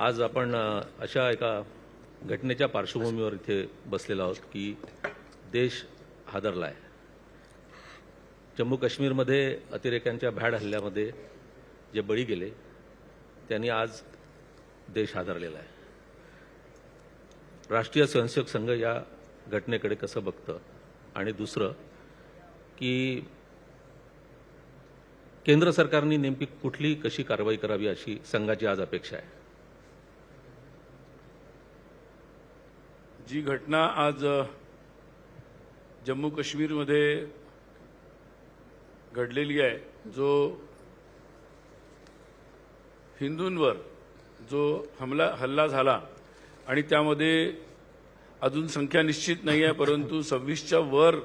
आज आपण अशा एका घटनेच्या पार्श्वभूमीवर इथे बसलेलो आहोत की देश हादरला आहे जम्मू काश्मीरमध्ये अतिरेक्यांच्या भ्याड हल्ल्यामध्ये जे बळी गेले त्यांनी आज देश हादरलेला आहे. राष्ट्रीय स्वयंसेवक संघ या घटनेकडे कसं बघतं? आणि दुसरं की केंद्र सरकारने नेमकी कुठली कशी कारवाई करावी अशी संघाची आज अपेक्षा आहे? जी घटना आज जम्मू काश्मीरमध्ये घडलेली आहे जो हिंदूंवर जो हमला हल्ला झाला आणि त्यामध्ये अजून संख्या निश्चित नाही आहे परंतु सव्वीसच्या वर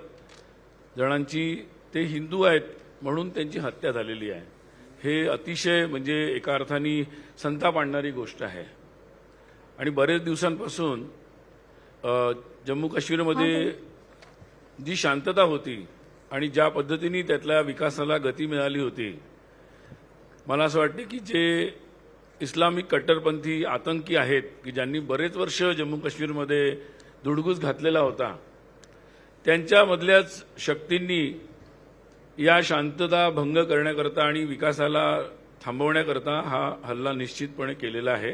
जणांची ते हिंदू आहेत म्हणून त्यांची हत्या झालेली आहे. हे अतिशय म्हणजे एका अर्थाने संताप आणणारी गोष्ट आहे. आणि बरेच दिवसांपासून जम्मू काश्मीरमध्ये जी शांतता होती आणि ज्या पद्धतीने त्यातल्या विकासाला गती मिळाली होती मला असं वाटते की जे इस्लामिक कट्टरपंथी आतंकी आहेत की ज्यांनी बरेच वर्ष जम्मू काश्मीरमध्ये धुडगूस घातलेला होता त्यांच्यामधल्याच शक्तींनी या शांतता भंग करण्याकरता आणि विकासाला थांबवण्याकरता हा हल्ला निश्चितपणे केलेला आहे.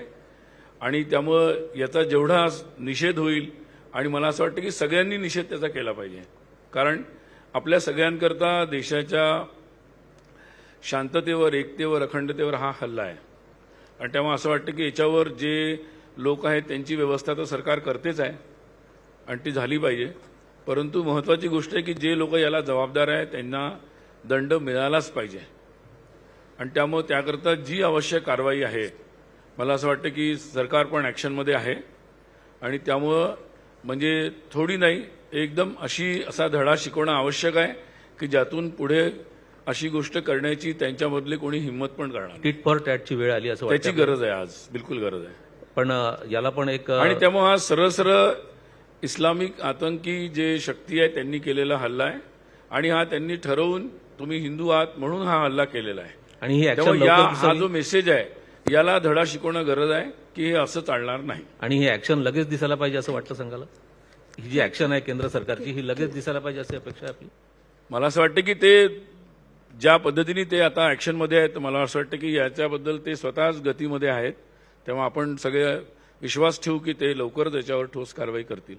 आणि त्यामुळं याचा जेवढा निषेध होईल आणि मला असं वाटतं की सगळ्यांनी निषेध त्याचा केला पाहिजे. कारण आपल्या सगळ्यांकरता देशाच्या शांततेवर एकतेवर अखंडतेवर हा हल्ला आहे. आणि तेव्हा असं वाटतं की याच्यावर जे लोक आहेत त्यांची व्यवस्था तर सरकार करतेच आहे आणि ती झाली पाहिजे. परंतु महत्त्वाची गोष्ट आहे की जे लोक याला जबाबदार आहेत त्यांना दंड मिळालाच पाहिजे. आणि त्यामुळे त्याकरता जी आवश्यक कारवाई आहे मला असं वाटतं की सरकार पण ॲक्शनमध्ये आहे. आणि त्यामुळं म्हणजे थोडी नाही एकदम अशी असा धडा शिकवणं आवश्यक आहे की ज्यातून पुढे अशी गोष्ट करण्याची त्यांच्यामधली कोणी हिंमत पण करणार. टिट फॉर टॅटची वेळ आली असं त्याची गरज आहे आज बिलकुल गरज आहे. पण याला पण एक आणि त्यामुळे हा सरळ सरळ इस्लामिक आतंकी जे शक्ती आहे त्यांनी केलेला हल्ला आहे. आणि हा त्यांनी ठरवून तुम्ही हिंदू आहात म्हणून हा हल्ला केलेला आहे. आणि ही हा जो मेसेज आहे याला धडा शिकवणं गरज आहे की हे असं चालणार नाही. आणि ही ऍक्शन लगेच दिसायला पाहिजे असं वाटतं संघाला? ही जी ऍक्शन आहे केंद्र सरकारची ही लगेच दिसायला पाहिजे अशी अपेक्षा आहे आपली? मला असं वाटतं की ते ज्या पद्धतीने ते आता ॲक्शनमध्ये आहेत मला असं वाटतं की याच्याबद्दल ते स्वतःच गतीमध्ये आहेत. तेव्हा आपण सगळे विश्वास ठेवू की ते लवकरच याच्यावर ठोस कारवाई करतील.